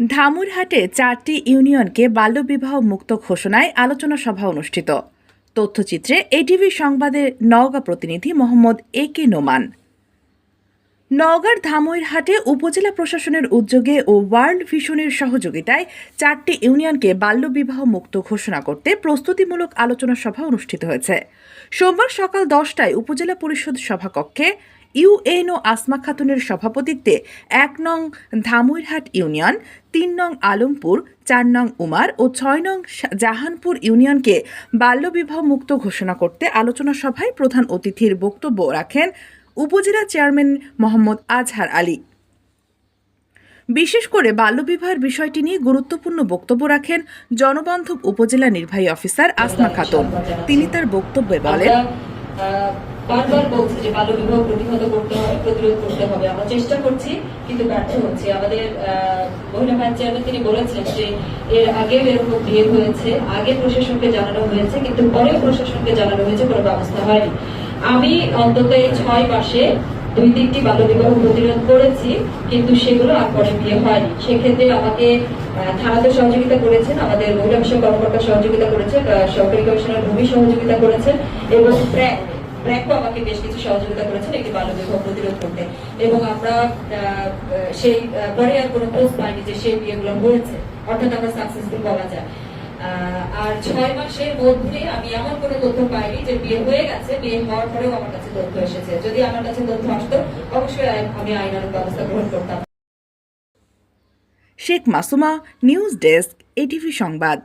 ধামুরহাটে চারটি ইউনিয়নকে বাল্যবিবাহ মুক্ত ঘোষণায় আলোচনা সভা অনুষ্ঠিত। তথ্যচিত্রে এটিভি সংবাদের নওগাঁ প্রতিনিধি মোহাম্মদ এ কে নোমান। নওগাঁর ধামইরহাটে উপজেলা প্রশাসনের উদ্যোগে ও ওয়ার্ল্ড ভিশনের সহযোগিতায় চারটি ইউনিয়নকে বাল্যবিবাহ মুক্ত ঘোষণা করতে প্রস্তুতিমূলক আলোচনা সভা অনুষ্ঠিত হয়েছে। সোমবার সকাল দশটায় উপজেলা পরিষদ সভাকক্ষে ইউএনও আসমা খাতুনের সভাপতিত্বে এক নং ধামুইরহাট ইউনিয়ন, তিন নং আলমপুর, চার নং উমার ও ছয় নং জাহানপুর ইউনিয়নকে বাল্যবিবাহ মুক্ত ঘোষণা করতে আলোচনা সভায় প্রধান অতিথির বক্তব্য রাখেন উপজেলা চেয়ারম্যান মোহাম্মদ আজহার আলী। বিশেষ করে বাল্যবিবাহের বিষয়টি নিয়ে গুরুত্বপূর্ণ বক্তব্য রাখেন জনবান্ধব উপজেলা নির্বাহী অফিসার আসমা খাতুন। তিনি তার বক্তব্যে বলেন বারবার বলছি যে বাল্য বিবাহ প্রতিহত করতে হবে, প্রতিরোধ করতে হবে। আমরা চেষ্টা করছি, কিন্তু ব্যর্থ হচ্ছে। আমাদের মহিলা ভাইস চেয়ারম্যান তিনি বলেছেন যে এর আগে এরকম বিয়ে হয়েছে, আগে প্রশাসনকে জানানো হয়েছে, কিন্তু পরে প্রশাসনকে জানানো হয়েছে, কোনো ব্যবস্থা হয়নি। আমি অন্তত এই ছয় মাসে দুই তিনটি বাল্য বিবাহ প্রতিরোধ করেছি, কিন্তু সেগুলো আর পরে বিয়ে হয়নি। সেক্ষেত্রে আমাকে থানাতে সহযোগিতা করেছেন, আমাদের মহিলা বিষয় কর্মকর্তা সহযোগিতা করেছেন সরকারি কমিশনার ভূমি সহযোগিতা করেছেন, এবং প্র্যাক প্র্যাকও আমাকে বেশ কিছু সহযোগিতা করেছেন একটি বাল্য প্রতিরোধ করতে। এবং আমরা সেই পরে আর কোনো পোস্ট পাইনি যে সেই বিয়েগুলো হয়েছে। অর্থাৎ আমরা সাকসেসফুল বলা যায়। আর ছয় মাসের মধ্যে আমি এমন কোনো তথ্য পাইনি যে বিয়ে হয়ে গেছে, বিয়ে হওয়ার পরেও আমার কাছে তথ্য এসেছে। যদি আমার কাছে তথ্য আসতো, অবশ্যই আমি আইনানুগ ব্যবস্থা গ্রহণ করতাম। Sheikh Masuma, news desk, ATV সংবাদ।